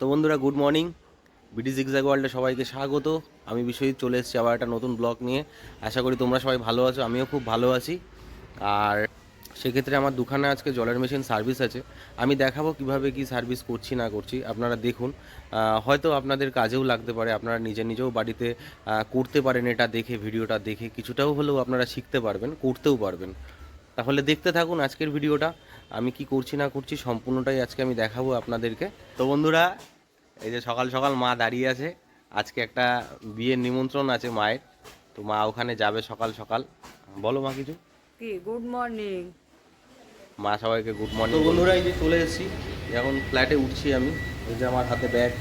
তো বন্ধুরা good morning BD zigzag ওয়ার্ল্ডে সবাইকে স্বাগত। আমি বিশ্বজিৎ, চলে এসেছি আবার একটা নতুন ব্লগ নিয়ে। আশা করি তোমরা সবাই ভালো আছো, আমিও খুব ভালো আছি। আর সেক্ষেত্রে আমার দুখানে আজকে জলের মেশিন সার্ভিস আছে। আমি দেখাবো কীভাবে কি সার্ভিস করছি, না করছি, আপনারা দেখুন। হয়তো আপনাদের কাজেও লাগতে পারে, আপনারা নিজে নিজেও বাড়িতে করতে পারেন এটা দেখে, ভিডিওটা দেখে। কিছুটাও হলেও আপনারা শিখতে পারবেন, করতেও পারবেন। তাহলে দেখতে থাকুন আজকের ভিডিওটা। আমি কি করছি না করছি সম্পূর্ণটাই আজকে আমি দেখাবো আপনাদেরকে। তো বন্ধুরা এই যে সকাল সকাল মা দাঁড়িয়ে আছে আজকে একটা বিয়ের নিমন্ত্রণ আছে মায়ের তো মা ওখানে যাবে সকাল সকাল। বলো মা কিছু। কি? গুড মর্নিং মা সবাইকে গুড মর্নিং তো বন্ধুরা এই যে চলে এসেছি। এখন ফ্ল্যাটে উঠছি আমি এই যে আমার হাতে ব্যাগ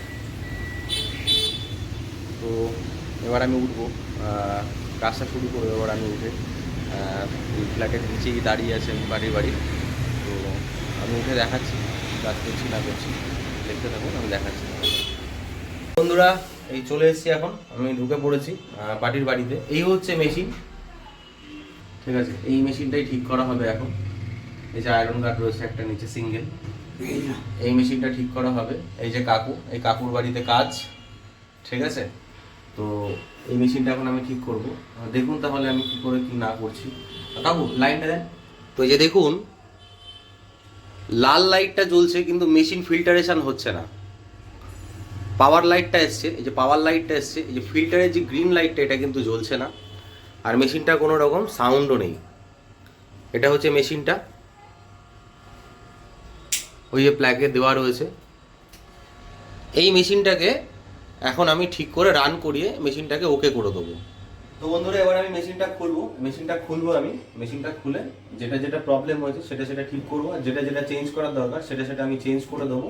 তো এবার আমি উঠবো। আহ, কাজটা শুরু করব এবার আমি উঠে। ফ্ল্যাটের নিচেই দাঁড়িয়ে আছে বাড়ির বাড়ি। তো আমি উঠে দেখাচ্ছি কাজ করছি না করছি দেখতে থাকুন আমি দেখাচ্ছি। বন্ধুরা এই চলে এসেছি এখন আমি ঢুকে পড়েছি পার্টির বাড়িতে। এই হচ্ছে মেশিন ঠিক আছে? এই মেশিনটাই ঠিক করা হবে এখন। এই যে আয়রন গার্ড রয়েছে একটা নিচে সিঙ্গেল এই মেশিনটা ঠিক করা হবে। এই যে কাকু এই কাকুর বাড়িতে কাজ ঠিক আছে? তো এই মেশিনটা এখন আমি ঠিক করব। দেখুন তাহলে আমি কি করে কি না করছি। কাকু লাইনটা দেন। তো এই যে দেখুন লাল লাইটটা জ্বলছে, কিন্তু মেশিন ফিল্টারেশন হচ্ছে না। পাওয়ার লাইটটা এসছে, এই যে পাওয়ার লাইটটা এসছে, এই যে ফিল্টারের যে গ্রিন লাইটটা এটা কিন্তু জ্বলছে না। আর মেশিনটা কোনো রকম সাউন্ডও নেই। এটা হচ্ছে মেশিনটা। ওই যে প্ল্যাগে দেওয়া রয়েছে। এই মেশিনটাকে এখন আমি ঠিক করে রান করিয়ে মেশিনটাকে ওকে করে দেবো। তো বন্ধুরা, এবার আমি মেশিনটা খুলবো। মেশিনটা খুলবো আমি। মেশিনটা খুলে যেটা যেটা প্রবলেম হয়েছে, সেটা সেটা ঠিক করব। আর যেটা যেটা চেঞ্জ করার দরকার, সেটা সেটা আমি চেঞ্জ করে দেবো,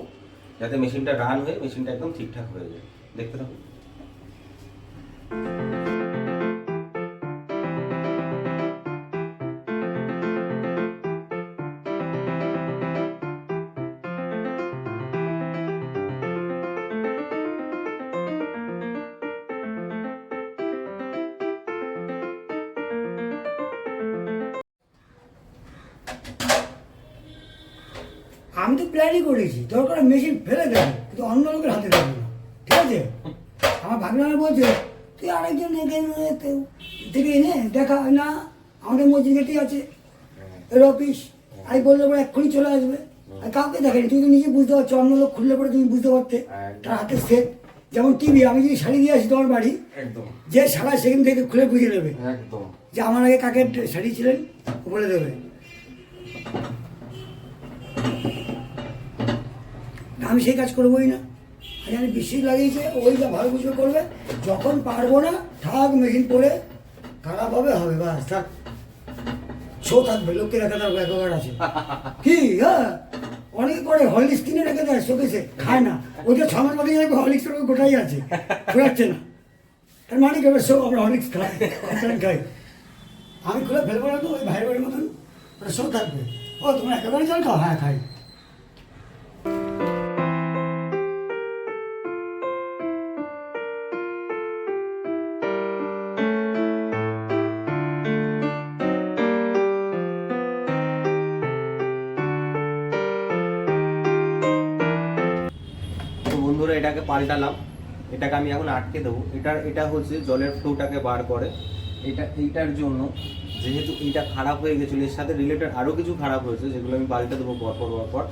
যাতে মেশিনটা রান হয়ে, মেশিনটা একদম ঠিকঠাক হয়ে যায়। দেখতে থাকুন। তো প্ল্যানই করেছি। দরকার মেশিন ফেলে দেবে কিন্তু অন্য লোকের হাতে দেবে না। ঠিক আছে? আমার ভাগনা বলছে তুই আরেকজন থেকে এনে দেখা না আমাদের মসজিদেতেই আছে। এর অফিস আমি বললে পরে এক্ষুনি চলে আসবে। আর কাউকে দেখেনি। তুমি তো নিজে বুঝতে পারছ অন্য লোক খুললে পরে তুমি বুঝতে পারতে। তার হাতে সেট যেমন টিভি আমি যদি শাড়ি দিয়ে আসি তোমার বাড়ি যে সারা সেখান থেকে খুলে বুঝে নেবে। যে আমার আগে কাকে শাড়ি ছিলেন বলে দেবে। আমি সেই কাজ করবোই না। আমি বৃষ্টি লাগিয়েছে, ওই যা ভালো বুঝবে করবে। যখন পারব না, ঠাক মেশিন পরে খারাপ হবে হবে বাস, থাক। শো থাকবে লোককে রেখে দেওয়া একবার আছে। কি? হ্যাঁ। অনেকে করে হরলিক্স কিনে রেখে দেয় শোকেসে, খায় না। ওইটা ছ মাস বাদে যাবে হরলিক্স গোটাই আছে ঘোরাচ্ছে না। তার মানে কি হবে? সব আমরা হরলিক্স খাই খাই। আমি খুলে ফেলব না তো, ওই ভাইয়ের বাড়ির মতন। ওটা শো থাকবে ও, তোমরা একেবারে জল খাও? হ্যাঁ খাই। পাল্টালাম। এটাকে আমি এখন আটকে দেবো। এটা এটা হচ্ছে জলের ফ্লোটাকে বার করে। এটা, এইটার জন্য যেহেতু এইটা খারাপ হয়ে গেছিল, এর সাথে রিলেটেড আরও কিছু খারাপ হয়েছে, যেগুলো আমি পাল্টে দেবো পরপর পরপর।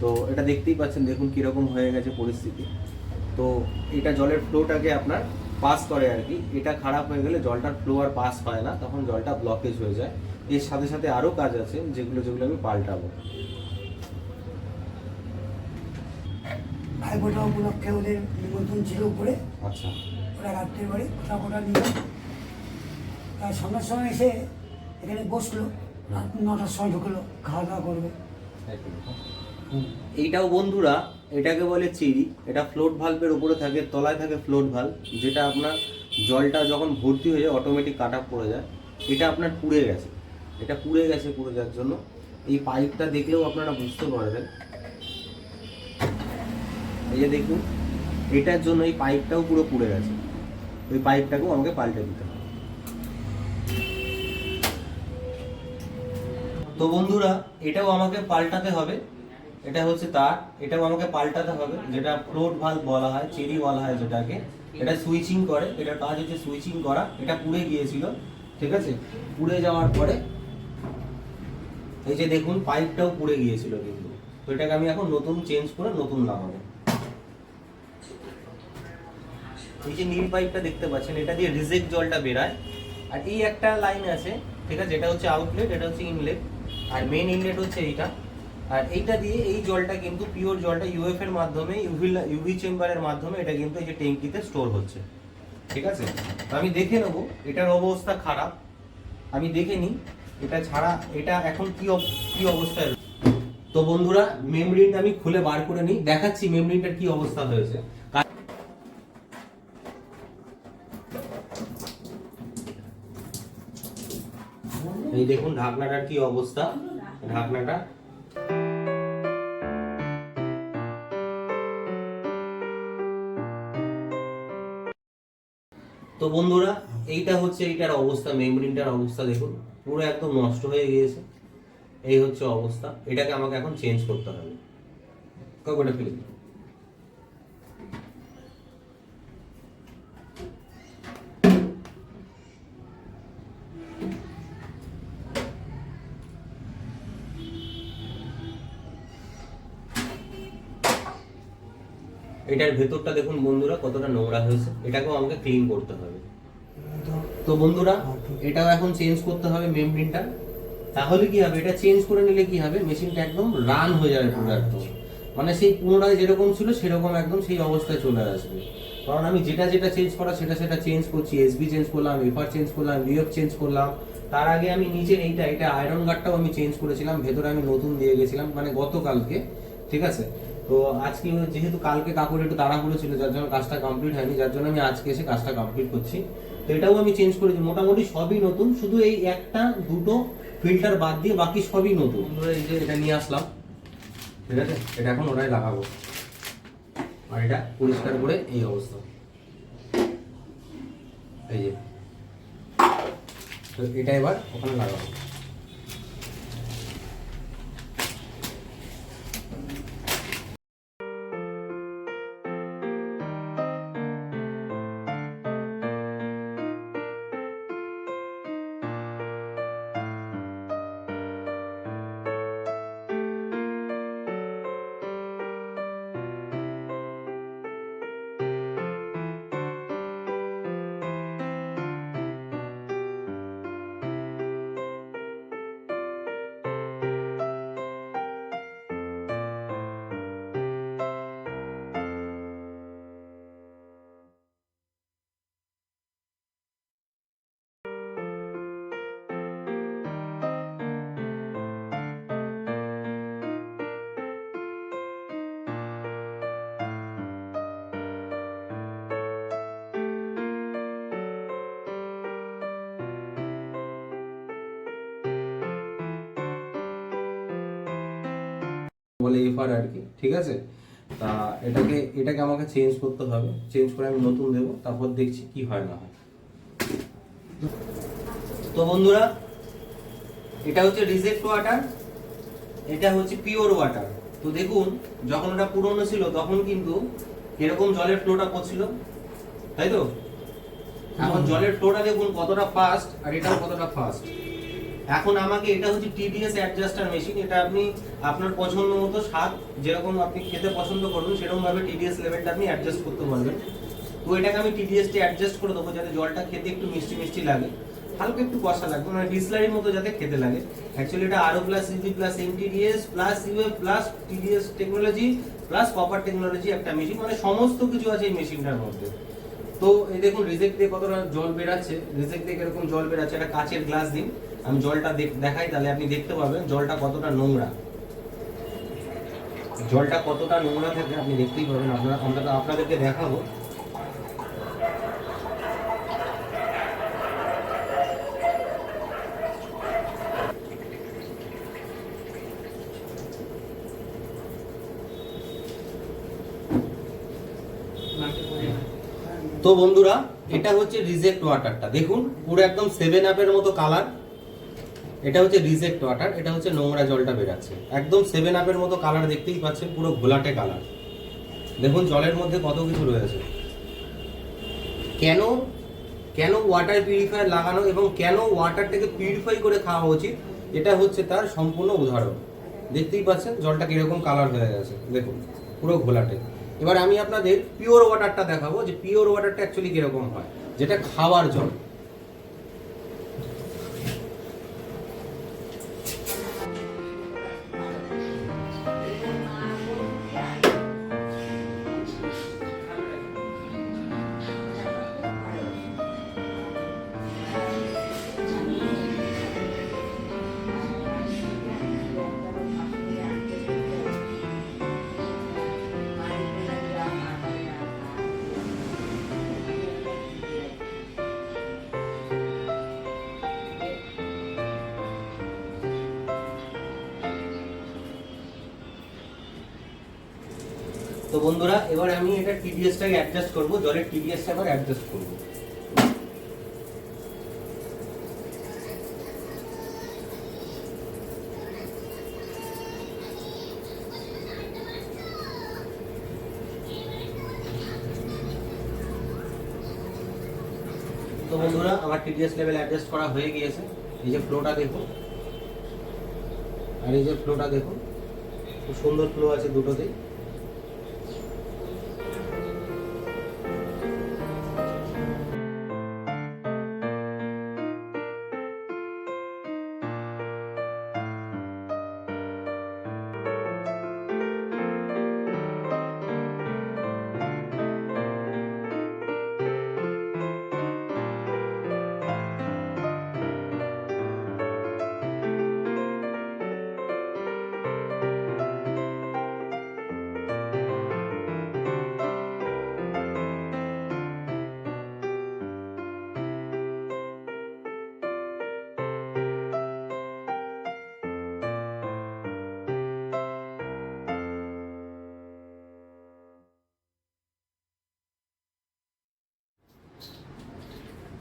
তো এটা দেখতেই পাচ্ছেন, দেখুন কীরকম হয়ে গেছে পরিস্থিতি। তো এটা জলের ফ্লোটাকে আপনার পাস করে আর কি। এটা খারাপ হয়ে গেলে জলটার ফ্লো আর পাস হয় না, তখন জলটা ব্লকেজ হয়ে যায়। এর সাথে সাথে আরও কাজ আছে, যেগুলো যেগুলো আমি পাল্টাবো। ভাই ফোটা উপলক্ষে ওদের নিমন্ত্রণ ছিল উপরে। আচ্ছা। ওরা রাত্রে বাড়ি ফোটা ফোটা নিয়ে তার সন্ধ্যার সময় এসে এখানে বসল। রাত নটার সময় ঢুকলো খাওয়া দাওয়া করবে। এইটাও বন্ধুরা এটাকে বলে চিড়ি। এটা ফ্লোট ভাল্বের উপরে থাকে তলায় থাকে ফ্লোট ভাল্ব যেটা আপনার জলটা যখন ভর্তি হয়ে যায় অটোমেটিক কাট আপ পড়ে যায়। এটা আপনার পুড়ে গেছে। এটা পুড়ে গেছে পুড়ে যাওয়ার জন্য। এই পাইপটা দেখলেও আপনারা বুঝতে পারবেন এই যে দেখুন, এটার জন্য এই পাইপটাও পুরো পুড়ে গেছে। ওই পাইপটাকেও আমাকে পাল্টে দিতে হবে। তো বন্ধুরা, এটাও আমাকে পাল্টাতে হবে। এটা হচ্ছে তার, এটাও আমাকে পাল্টাতে হবে, যেটা ফ্লোট ভাল্ব বলা হয় চেরি বলা হয় যেটাকে। এটা সুইচিং করে, এটা কাজ হচ্ছে সুইচিং করা। এটা পুড়ে গিয়েছিল, ঠিক আছে? পুড়ে যাওয়ার পরে, এই যে দেখুন, পাইপটাও পুড়ে গিয়েছিল কিন্তু। তো এটাকে আমি এখন নতুন চেঞ্জ করে নতুন লাগাবো এই যে নীল পাইপটা দেখতে পাচ্ছেন, এটা দিয়ে রিজেক্ট জলটা বেরায়। আর এই একটা লাইন আছে, ঠিক আছে? এটা হচ্ছে আউটলেট এটা হচ্ছে ইনলেট আর মেন ইনলেট হচ্ছে এইটা। আর এইটা দিয়ে এই জলটা কিন্তু পিওর জলটা ইউএফ এর মাধ্যমে ইউভি ইউভি চেম্বারের মাধ্যমে এটা কিন্তু এই যে ট্যাঙ্কিতে স্টোর হচ্ছে। ঠিক আছে? তো আমি দেখে নেব, এটার অবস্থা খারাপ। আমি দেখে নিই, এটা ছাড়া এটা এখন কি কি অবস্থায়। তো বন্ধুরা মেমরিনটা আমি খুলে বার করে নিই, দেখাচ্ছি মেমরিনটার কি অবস্থা হয়েছে কা- এই দেখুন ঢাকনাটার কি অবস্থা? ঢাকনাটা। তো বন্ধুরা, এইটা হচ্ছে এইটার অবস্থা মেমরিনটার অবস্থা দেখুন। পুরো একদম নষ্ট হয়ে গিয়েছে। এই হচ্ছে অবস্থা। এটাকে আমাকে এখন চেঞ্জ করতে হবে। কাকুটা ফেলে দিই। এটার ভেতরটা দেখুন বন্ধুরা, কতটা নোংরা হয়েছে। এটাকেও আমাকে ক্লিন করতে হবে। তো বন্ধুরা, এটাও এখন চেঞ্জ করতে হবে মেমব্রেনটা তাহলে কি হবে? এটা চেঞ্জ করে নিলে কি হবে? মেশিনটা একদম রান হয়ে যাবে পুরো একদম। মানে সেই পুনরায় যেরকম ছিল, সেরকম একদম সেই অবস্থায় চলে আসবে। কারণ আমি যেটা যেটা চেঞ্জ করা, সেটা সেটা চেঞ্জ করছি। এসবি চেঞ্জ করলাম এফআর চেঞ্জ করলাম বিএফ চেঞ্জ করলাম। তার আগে আমি নিচের এইটা এটা আয়রন গার্ডটাও আমি চেঞ্জ করেছিলাম। ভেতরে আমি নতুন দিয়ে গেছিলাম মানে গতকালকে। ঠিক আছে? তো আজকে যেহেতু কালকে কাকুর একটু তাড়াহুড়ো ছিল, যার জন্য কাজটা কমপ্লিট হয়নি, যার জন্য আমি আজকে এসে কাজটা কমপ্লিট করছি। তো এটাও আমি চেঞ্জ করেছি মোটামুটি সবই নতুন, শুধু এই একটা, দুটো ফিল্টার বাদ দিয়ে বাকি সবই নতুন। এই যে এটা নিয়ে আসলাম। ঠিক আছে? এটা এখন ওটাই লাগাবো। আর এটা পরিষ্কার করে এই অবস্থা। এই যে। তো এটা এবার ওখানে লাগাবো। বলে আর কি ঠিক আছে? তা এটাকে এটাকে আমাকে চেঞ্জ করতে হবে। চেঞ্জ করে আমি নতুন দেবো তারপর দেখছি কি হয় না হয়। তো বন্ধুরা এটা হচ্ছে রিজেক্ট ওয়াটার এটা হচ্ছে পিওর ওয়াটার তো দেখুন যখন ওটা পুরনো ছিল তখন কিন্তু এরকম জলের ফ্লোটা পড়ছিল তাই তো? এখন জলের ফ্লোটা দেখুন কতটা ফাস্ট আর এটাও কতটা ফাস্ট এখন আমাকে এটা হচ্ছে টিডিএস অ্যাডজাস্টার মেশিন এটা আপনি আপনার পছন্দ মতো স্বাদ যেরকম আপনি খেতে পছন্দ করবেন সেরকম ভাবে টিডিএস লেভেলটা আপনি অ্যাডজাস্ট করতে পারবেন। তো এটাকে আমি টিডিএসটি অ্যাডজাস্ট করে দেবো যাতে জলটা খেতে একটু মিষ্টি মিষ্টি লাগে, হালকা একটু কষা লাগবে মানে ডিসলারির মতো যাতে খেতে লাগে। অ্যাকচুয়ালি এটা আরও plus CG plus MTDS plus UF plus TDS technology plus copper technology একটা মেশিন মানে সমস্ত কিছু আছে এই মেশিনটার মধ্যে। তো এই দেখুন, রিজেক্ট দিয়ে কতটা জল বেরাচ্ছে, রিজেক্ট দিয়ে এরকম জল বেরাচ্ছে একটা কাচের গ্লাস দিন। আমি জলটা দেখ- দেখাই, তাহলে আপনি দেখতে পাবেন জলটা কতটা নোংরা। জলটা কতটা নোংরা থাকে আপনি দেখতেই পাবেন। আপনারা আমরা আপনাদেরকে দেখাবো। তো বন্ধুরা, এটা হচ্ছে রিজেক্ট ওয়াটারটা। দেখুন, পুরো একদম সেভেন আপের মতো কালার এটা হচ্ছে রিজেক্ট ওয়াটার, এটা হচ্ছে নোংরা জলটা বেরাচ্ছে। একদম সেভেন আপের মতো কালার দেখতেই পাচ্ছেন, পুরো ঘোলাটে কালার দেখুন, জলের মধ্যে কত কিছু রয়েছে। কেন কেন ওয়াটার পিউরিফায়ার লাগানো এবং কেন ওয়াটারটাকে পিউরিফাই করে খাওয়া উচিত, এটা হচ্ছে তার সম্পূর্ণ উদাহরণ। দেখতেই পাচ্ছেন, জলটা কীরকম কালার হয়ে গেছে। দেখুন, পুরো ঘোলাটে। এবার আমি আপনাদের পিওর ওয়াটারটা দেখাবো যে পিওর ওয়াটারটা অ্যাকচুয়ালি কীরকম হয়। যেটা খাওয়ার জল। বন্ধুরা, এবার আমি এটা টিডিএসটাকে অ্যাডজাস্ট করব, জলের টিডিএসটা এবার অ্যাডজাস্ট করব। তো বন্ধুরা, আমার টিডিএস লেভেল অ্যাডজাস্ট করা হয়ে গিয়েছে। এই যে ফ্লোটা দেখুন। আর এই যে ফ্লোটা দেখুন, খুব সুন্দর ফ্লো আছে দুটোতেই।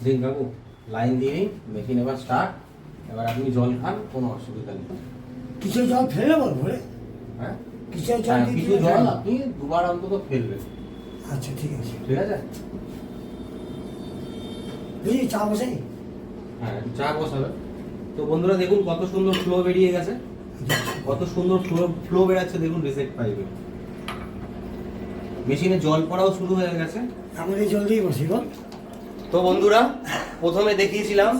দিন বাবু লাইন দিয়ে নিন মেশিন এবার স্টার্ট এবার আপনি জল খান কোনো অসুবিধা নেই। কিছু জল ফেলে বল ভরে? হ্যাঁ? কিছু জল হ্যাঁ, কিছু জল আপনি দুবার অন্তত ফেলবেন। আচ্ছা ঠিক আছে। ঠিক আছে? বুঝলি চা বসাই হ্যাঁ চা বসাবে। তো বন্ধুরা দেখুন কত সুন্দর ফ্লো বেরিয়ে গেছে। কত সুন্দর ফ্লো ফ্লো বেরাচ্ছে দেখুন রিসেট পাইবে মেশিনে জল পড়াও শুরু হয়ে গেছে। আমাদের জল দিয়ে বসি বল। তো বন্ধুরা, প্রথমে দেখিয়েছিলাম,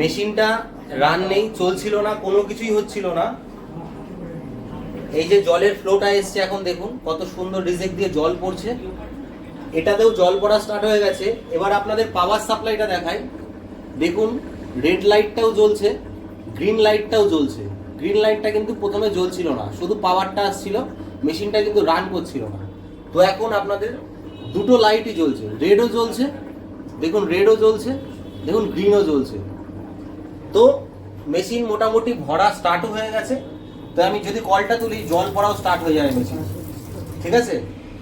মেশিনটা রান নেই, চলছিল না, কোনো কিছুই হচ্ছিল না। এই যে জলের ফ্লোটা এসছে এখন দেখুন, কত সুন্দর রিজেক্ট দিয়ে জল পড়ছে। এটাতেও জল পড়া স্টার্ট হয়ে গেছে। এবার আপনাদের পাওয়ার সাপ্লাইটা দেখাই। দেখুন রেড লাইটটাও জ্বলছে গ্রিন লাইটটাও জ্বলছে। গ্রিন লাইটটা কিন্তু প্রথমে জ্বলছিল না, শুধু পাওয়ারটা আসছিল, মেশিনটা কিন্তু রান করছিল না। তো এখন আপনাদের দুটো লাইটই জ্বলছে রেডও জ্বলছে দেখুন রেডও জ্বলছে, দেখুন গ্রিনও জ্বলছে। তো মেশিন মোটামুটি ভরা স্টার্টও হয়ে গেছে। তো আমি যদি কলটা তুলি, জল পড়াও স্টার্ট হয়ে যাবে মেশিন। ঠিক আছে?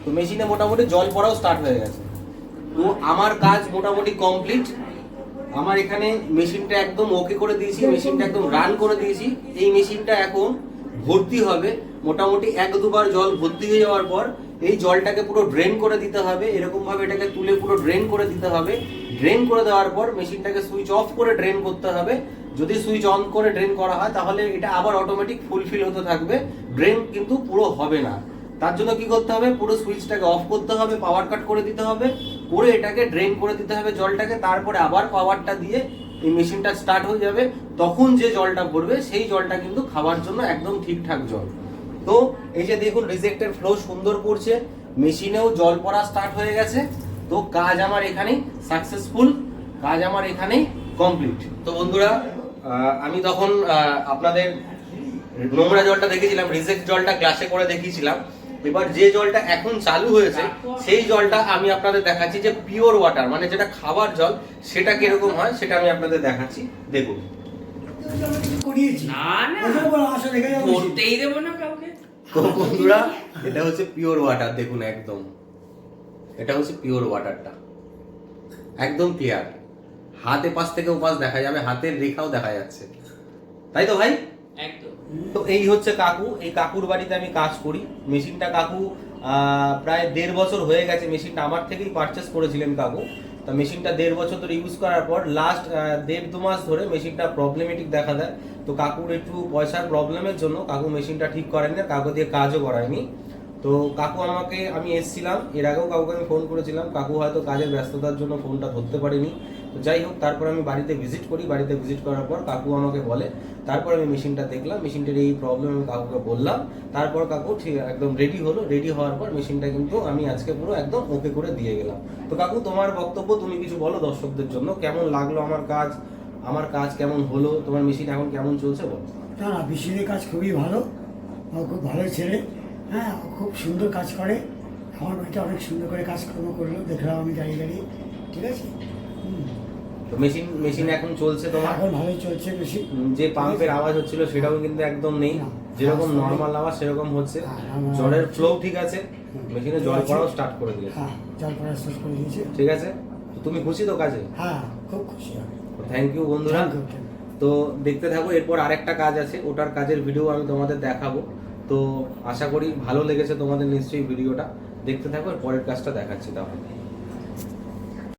তো মেশিনে মোটামুটি জল পড়াও স্টার্ট হয়ে গেছে। তো আমার কাজ মোটামুটি কমপ্লিট আমার এখানে মেশিনটা একদম ওকে করে দিয়েছি, মেশিনটা একদম রান করে দিয়েছি। এই মেশিনটা এখন ভর্তি হবে। মোটামুটি এক দুবার জল ভর্তি হয়ে যাওয়ার পর এই জলটাকে পুরো ড্রেন করে দিতে হবে। এরকম ভাবে এটাকে তুলে পুরো ড্রেন করে দিতে হবে। ড্রেন করে দেওয়ার পর মেশিনটাকে সুইচ অফ করে ড্রেন করতে হবে। যদি সুইচ অন করে ড্রেন করা হয়, তাহলে এটা আবার অটোমেটিক ফুলফিল হতে থাকবে। ড্রেন কিন্তু পুরো হবে না। তার জন্য কি করতে হবে? পুরো সুইচটাকে অফ করতে হবে পাওয়ার কাট করে দিতে হবে। করে এটাকে ড্রেন করে দিতে হবে জলটাকে। তারপরে আবার পাওয়ারটা দিয়ে এই মেশিনটা স্টার্ট হয়ে যাবে। তখন যে জলটা ভরবে, সেই জলটা কিন্তু খাওয়ার জন্য একদম ঠিকঠাক জল। তো এই যে দেখুন রিজেক্টের ফ্লো সুন্দর পড়ছে মেশিনেও জল পড়া স্টার্ট হয়ে গেছে। তো কাজ আমার এখানেই সাকসেসফুল কাজ আমার এখানেই কমপ্লিট তো বন্ধুরা আমি তখন আপনাদের নোংরা জলটা দেখেছিলাম রিজেক্ট জলটা গ্লাসে করে দেখিয়েছিলাম। এবার যে জলটা এখন চালু হয়েছে সেই জলটা আমি আপনাদের দেখাচ্ছি যে পিওর ওয়াটার মানে যেটা খাবার জল সেটা কীরকম হয় সেটা আমি আপনাদের দেখাচ্ছি। দেখুন। করিয়েছি। না না। করতেই দেবো না তো বন্ধুরা? এটা হচ্ছে পিওর ওয়াটার দেখুন একদম। এটা হচ্ছে পিওর ওয়াটারটা একদম ক্লিয়ার হাতে পাশ থেকে ওপাশ দেখা যাবে হাতের রেখাও দেখা যাচ্ছে। তাই তো ভাই? একদম। তো এই হচ্ছে কাকু। এই কাকুর বাড়িতে আমি কাজ করি। মেশিনটা কাকু আহ, প্রায় দেড় বছর হয়ে গেছে মেশিনটা। আমার থেকেই পারচেস করেছিলেন কাকু। তা মেশিনটা দেড় বছর ধরে ইউজ করার পর লাস্ট দেড় দু মাস ধরে মেশিনটা প্রবলেমেটিক দেখা দেয়। তো কাকুর একটু পয়সার প্রবলেমের জন্য কাকু মেশিনটা ঠিক করেনি আর কাকু দিয়ে কাজও করায়নি। তো কাকু আমাকে, আমি এসছিলাম, এর আগেও কাকুকে আমি ফোন করেছিলাম, কাকু হয়তো কাজের ব্যস্ততার জন্য ফোনটা ধরতে পারিনি। তো যাই হোক, তারপর আমি বাড়িতে ভিজিট করি। বাড়িতে ভিজিট করার পর কাকু আমাকে বলে, তারপর আমি মেশিনটা দেখলাম। মেশিনটার এই প্রবলেম আমি কাকুকে বললাম। তারপর কাকু ঠিক, একদম রেডি হলো। রেডি হওয়ার পর মেশিনটা কিন্তু আমি আজকে পুরো একদম ওকে করে দিয়ে গেলাম। তো কাকু, তোমার বক্তব্য তুমি কিছু বলো দর্শকদের জন্য। কেমন লাগল আমার কাজ? আমার কাজ কেমন হলো? তোমার মেশিন এখন কেমন চলছে বলো? না বিশিরের কাজ খুবই ভালো। খুব ভালো ছেলে। হ্যাঁ খুব সুন্দর কাজ করে। আমার বাড়িতে অনেক সুন্দর করে কাজকর্ম করল। দেখলাম আমি দাঁড়িয়ে দাঁড়িয়ে ঠিক আছে। তো মেশিন মেশিন এখন চলছে তোমার? এখন ভালোই চলছে উম, যে পাম্পের আওয়াজ হচ্ছিল সেটাও কিন্তু একদম নেই। যেরকম হ্যাঁ, নর্মাল আওয়াজ সেরকম হচ্ছে। হ্যাঁ, জলের ফ্লো ঠিক আছে মেশিনে জল পড়াও স্টার্ট করে দিয়েছে। হ্যাঁ জল পড়া শেষ করে দিয়েছে। ঠিক আছে? তুমি খুশি তো কাজে? হ্যাঁ খুব খুশি আমি। থ্যাংক ইউ বন্ধুরা. তো দেখতে থাকো এরপর আরেকটা কাজ আছে ওটার কাজের ভিডিও আমি তোমাদের দেখাবো। তো আশা করি ভালো লেগেছে তোমাদের নিশ্চয়ই ভিডিওটা দেখতে থাকো এর পরের কাজটা দেখাচ্ছি তাহলে।